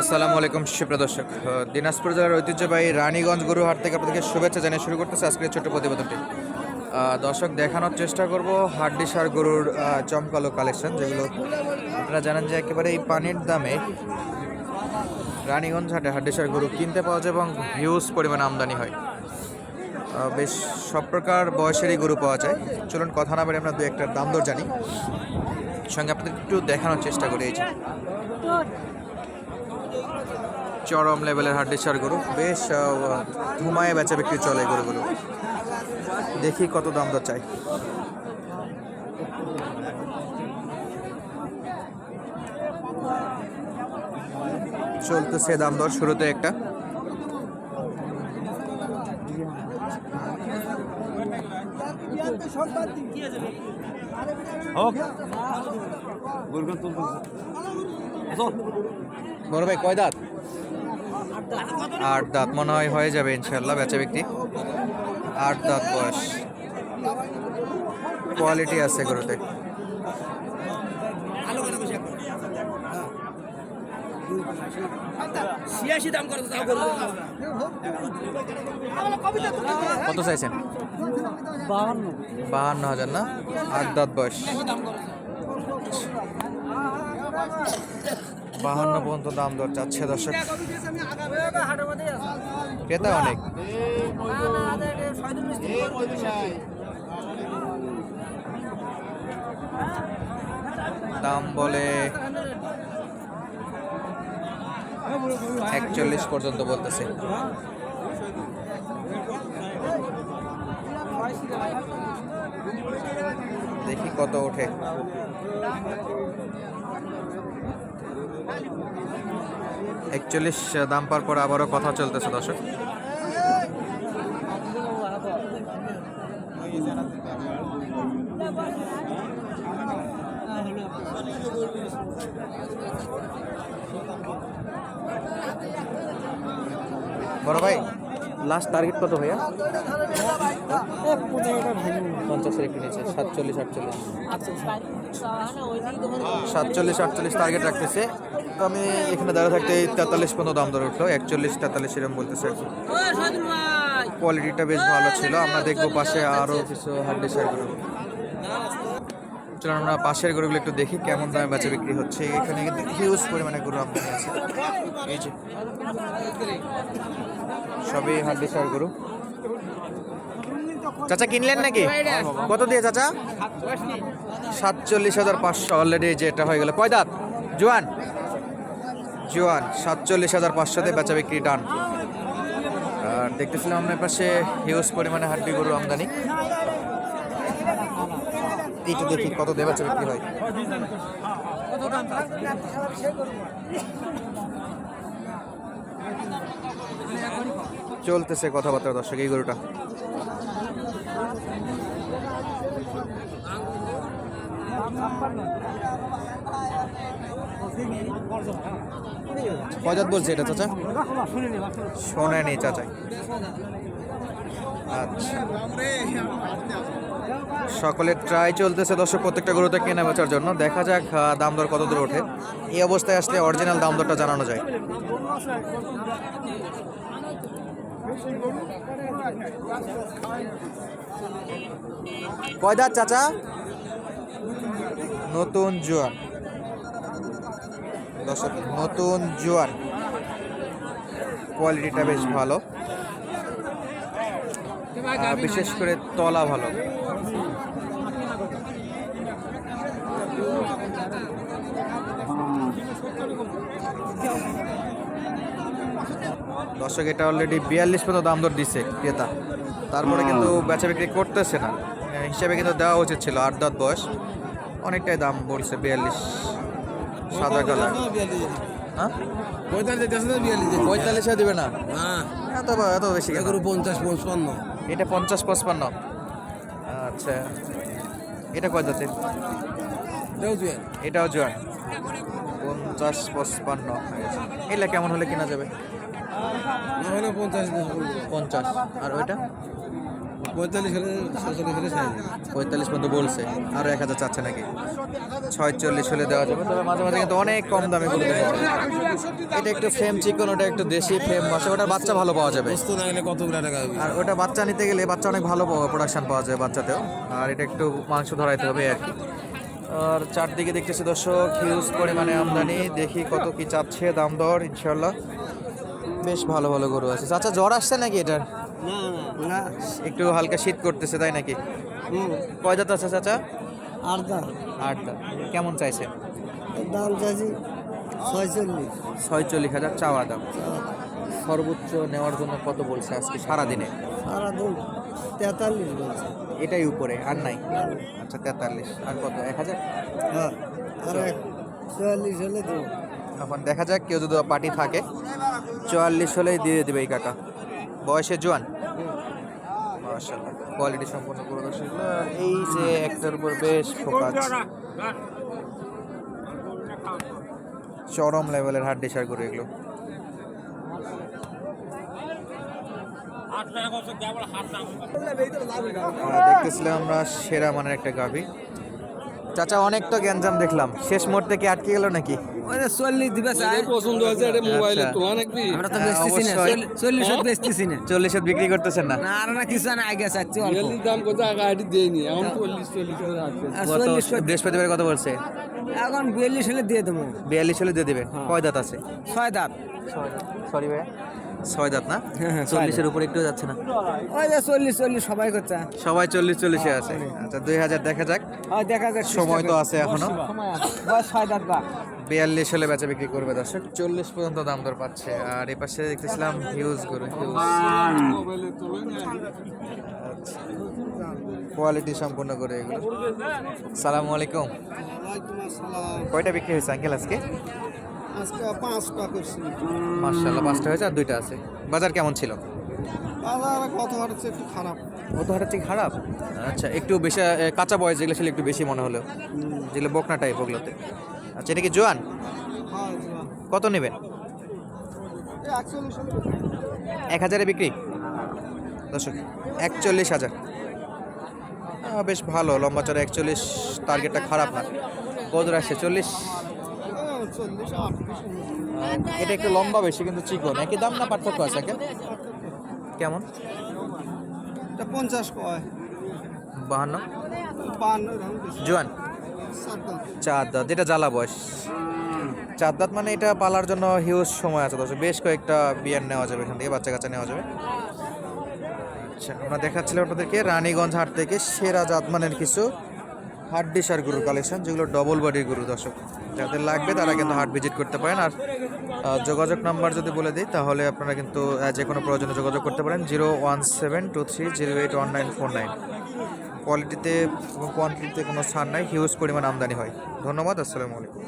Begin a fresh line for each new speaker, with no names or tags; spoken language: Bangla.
আসসালামু আলাইকুম, সুপ্রিয় দর্শক। দিনাজপুর জেলার ঐতিহ্যবাহী রানীগঞ্জ গরুহাট থেকে আপনাদেরকে শুভেচ্ছা জানিয়ে শুরু করতেছে আজকের ছোট্ট প্রতিবেদনটি। দর্শক, দেখানোর চেষ্টা করব হাড্ডিসার গরুর চমকালো কালেকশন যেগুলো আপনারা জানেন যে একেবারে এই পানির দামে রানীগঞ্জ হাটে হাড্ডিসার গরু কিনতে পাওয়া যায় এবং হিউজ পরিমাণে আমদানি হয়। বেশ সব প্রকার বয়সেরই গরু পাওয়া যায়। চলুন কথা না বলে আমরা দু একটা দাম দর জানি। সঙ্গে আপনাদের একটু দেখানোর চেষ্টা করি এই যে। চরম লেভেলের হাড্ডিসার গরু। বেশ ধুমায় বেচা বিক্রি চলে গরুগুলো। দেখি কত দাম দর চাই। চলতেছে দাম দর শুরুতে একটা। বড় ভাই, কয় দাঁত? আট দাঁত, মনে হয় হয়ে যাবে ইনশাল্লাহ বেচা বিক্রি। আট দাঁত বয়স। কোয়ালিটি আছে গরুতে। কত চাইছেন?
বাহান্ন
হাজার না? আট দাঁত বয়স। বাহান্ন পর্যন্ত দাম দর চাচ্ছে দর্শক। ক্রেতা অনেক। দাম বলে একচল্লিশ পর্যন্ত বলতেছে। দেখি কত ওঠে। একচল্লিশ দাম পার পর আবারও কথা চলতেছে দর্শক। বড় ভাই লাস্ট টার্গেট কত ভাইয়া? পঞ্চাশের একটু নিচে সাতচল্লিশ আটচল্লিশ। সাতচল্লিশ আটচল্লিশ টার্গেট রাখতেছে। তো আমি এখানে দাঁড়া থাকতে তেতাল্লিশ পর্যন্ত দাম দর উঠল। একচল্লিশ তেতাল্লিশ এরকম বলতেছে। কোয়ালিটিটা বেশ ভালো ছিল। আমরা দেখব পাশে আরও কিছু হাড্ডি গরু চলুন আমরা পাশের গরুগুলো একটু দেখি কেমন দামে বেচা বিক্রি হচ্ছে। এখানে কিন্তু হিউজ পরিমাণে গরু আমদানি আছে এই যে, সবই হাড্ডি সার গরু। চাচা কিনলেন নাকি? কত দিয়ে চাচা? সাতচল্লিশ হাজার পাঁচশো অলরেডি যেটা হয়ে গেল। কয় দাঁত? জোয়ান? জোয়ান, সাতচল্লিশ হাজার পাঁচশোতে বেচা বিক্রি ডান। আর দেখতেছিলাম আপনার পাশে হিউজ পরিমাণে হাড্ডি গরু আমদানি। এইটা দেখি কত দিয়ে বেচা বিক্রি হয়? চলতেছে কথাবার্তা দর্শক, এই গরুটা। কজাত বলছে এটা, চাচা? শোনেনি আচ্ছা সকলের ট্রাই চলতেছে। দর্শক, প্রত্যেকটা গরুতে কেনা বেচার জন্য। দেখা যাক দাম দর কত দূর ওঠে। এই অবস্থায় আসলে অরিজিনাল দাম দরটা জানানো যায়। কয়দার চাচা? নতুন জোয়ান। দর্শক, নতুন জোয়ান। কোয়ালিটিটা বেশ ভালো। বিশেষ করে তলা ভালো। দর্শক এটা অলরেডি বিয়াল্লিশ পর্যন্ত দাম দর দিছে ক্রেতা। তারপরে কিন্তু বেচা বিক্রি করতেছে না। হিসাবে কিন্তু দেওয়া উচিত ছিল আট দশ বয়স। অনেকটাই দাম বলছে বিয়াল্লিশ। সাদা কালার হ্যাঁ? পঁয়তাল্লিশ দিবে না। এত এত বেশি?
পঞ্চাশ পঞ্চান্ন।
এটা পঞ্চাশ পঁচপান্ন। আচ্ছা। এটা কয় জাতের? এটাও জোয়ান। পঞ্চাশ পঁচপান্ন এটা কেমন হলে কেনা যাবে?
পঞ্চাশ
পঞ্চাশ। আর ওইটা?
পঁয়তাল্লিশ হলে
পঁয়তাল্লিশ পর্যন্ত বলছে। আরও এক হাজার চাচ্ছে নাকি? ছয়চল্লিশ হলে দেওয়া যাবে। তবে মাঝে মাঝে কিন্তু অনেক কম দামে গরু দেখা যায়। এটা একটু ফ্রেম চিকন ওটা একটু দেশি ফ্রেম বসে ওটার বাচ্চা ভালো পাওয়া যাবে।
গেলে কতগুলো টাকা
আর ওটা বাচ্চা নিতে গেলে বাচ্চা অনেক ভালো প্রোডাকশন পাওয়া যায় বাচ্চাতেও। আর এটা একটু মাংস ধরাইতে হবে আর কি। আর চারদিকে দেখতেছি দর্শক হিউজ পরিমাণে আমদানি। দেখি কত কি চাচ্ছে দাম দর ইনশাল্লাহ বেশ ভালো ভালো গরু আছে। চাচা জ্বর আসছে নাকি এটার?
না না
একটু হালকা শীত করতেছে তাই নাকি?
হুম।
কয় দাঁত আছে চাচা? আট দাঁত। কেমন চাইছে?
দাম চাইছি ছয়চল্লিশ।
ছয়চল্লিশ হাজার চাওয়া দাম। সর্বোচ্চ নেওয়ার জন্য কত বলছে আজকে সারাদিনে?
সারাদিন তেতাল্লিশ বলছে।
এটাই উপরে আর নাই? আচ্ছা তেতাল্লিশ। আর কত এক হাজার?
হ্যাঁ আর চুয়াল্লিশ হলে দেবো।
এখন দেখা যাক কেউ যদি পার্টি থাকে চুয়াল্লিশ হলেই দিয়ে দেবে এই কাকা। বয়সে জোয়ান? কোয়ালিটি সম্পন্ন এই যে একটার উপর বেশ ফোকাস চরম লেভেলের হাড্ডি সার করে এগুলো। দেখতেছিলাম আমরা সেরা মানের একটা গাভি। চাচা অনেক তো গ্যাঞ্জাম দেখলাম। শেষ মুহূর্তে কি আটকে গেল নাকি?
ওরে চল্লিশ দিবে চাই
পছন্দ হয়েছে এটা মোবাইলে
আচ্ছা।
নাকি?
আমরা তো
হ্যাঁ,
বেচতেছি না
অবশ্যই।
চল্লিশ- চল্লিশ বেচতেছি না।
চল্লিশে বিক্রি করতেছেন না।
না আর না কিছু না আগে চাচ্ছি অল্প।
দাম কত? আগে আইডি এখন করে
বৃহস্পতিবার কত বলছে?
এখন বিয়াল্লিশ হলে দিয়ে দেবো।
বিয়াল্লিশ হলে দিয়ে দেবে। কয় দাঁত আছে?
ছয় দাঁত।
সরি ভাই ছয় দাঁত না?
হ্যাঁ, হ্যাঁ,
চল্লিশের উপরে একটু যাচ্ছে না?
ওই যে চল্লিশ চল্লিশ সবাই করছে।
সবাই চল্লিশ চল্লিশে আছে। আচ্ছা দুই হাজার দেখা যাক।
দেখা যাক
সময় তো আছে এখনও।
সময় আছে। বয়স ছয় দাঁত বা।
বিয়াল্লিশ হলে বেচা বিক্রি করবে দর্শক। চল্লিশ পর্যন্ত দাম দর পাচ্ছে। আর এই পাশে দেখতেছিলাম হিউজ গরু হিউজ।
না
কোয়ালিটি সম্পূর্ণ করে এগুলো। সালামু আলাইকুম। কয়টা বিক্রি হয়েছে আঙ্কেল আজকে?
আজকে পাঁচটা করছি।
মার্শাল্লাহ পাঁচটা হয়েছে আর দুইটা আছে। বাজার কেমন ছিল?
বাজার কত হচ্ছে একটু খারাপ।
কত থেকে খারাপ? আচ্ছা একটু বেশি কাঁচা বয়স যেগুলো ছিল একটু বেশি মনে হলো। যেগুলো বকনা টাইপ ওগুলোতে। আচ্ছা এটা কি জোয়ান? কত নেবেন? এক হাজারে বিক্রি? দর্শক একচল্লিশ হাজার। বেশ ভালো লম্বা চড়া একচল্লিশ টার্গেটটা খারাপ না। কত আসছে চল্লিশ। এটা একটু লম্বা বেশি কিন্তু চিকন। একই দাম না পার্থক্য আছে? কেমন?
পঞ্চাশ কয়?
বাহান্ন? জোয়ান? চার দাঁত। যেটা জ্বালা বয়স। চার দাঁত মানে এটা পালার জন্য হিউজ সময় আছে দর্শক। বেশ কয়েকটা বিয়ার নেওয়া যাবে এখান থেকে বাচ্চা কাচ্চা নেওয়া যাবে। আচ্ছা আমরা দেখাচ্ছিলাম আপনাদেরকে রানীগঞ্জ হাট থেকে সেরা জাত মানের কিছু হাড্ডি সার গরুর কালেকশন যেগুলো ডবল বডির গরু দর্শক। যাদের লাগবে তারা কিন্তু হাট ভিজিট করতে পারেন। আর যোগাযোগ নাম্বার যদি বলে দিই, তাহলে আপনারা কিন্তু যে কোনো প্রয়োজনে যোগাযোগ করতে পারেন। Zero one seven two three zero eight one nine four nine. কোয়ালিটিতে কোয়ান্টিটিতে কোনো ছাড় নাই হিউজ পরিমাণ আমদানি হয়। ধন্যবাদ, আসসালামু আলাইকুম।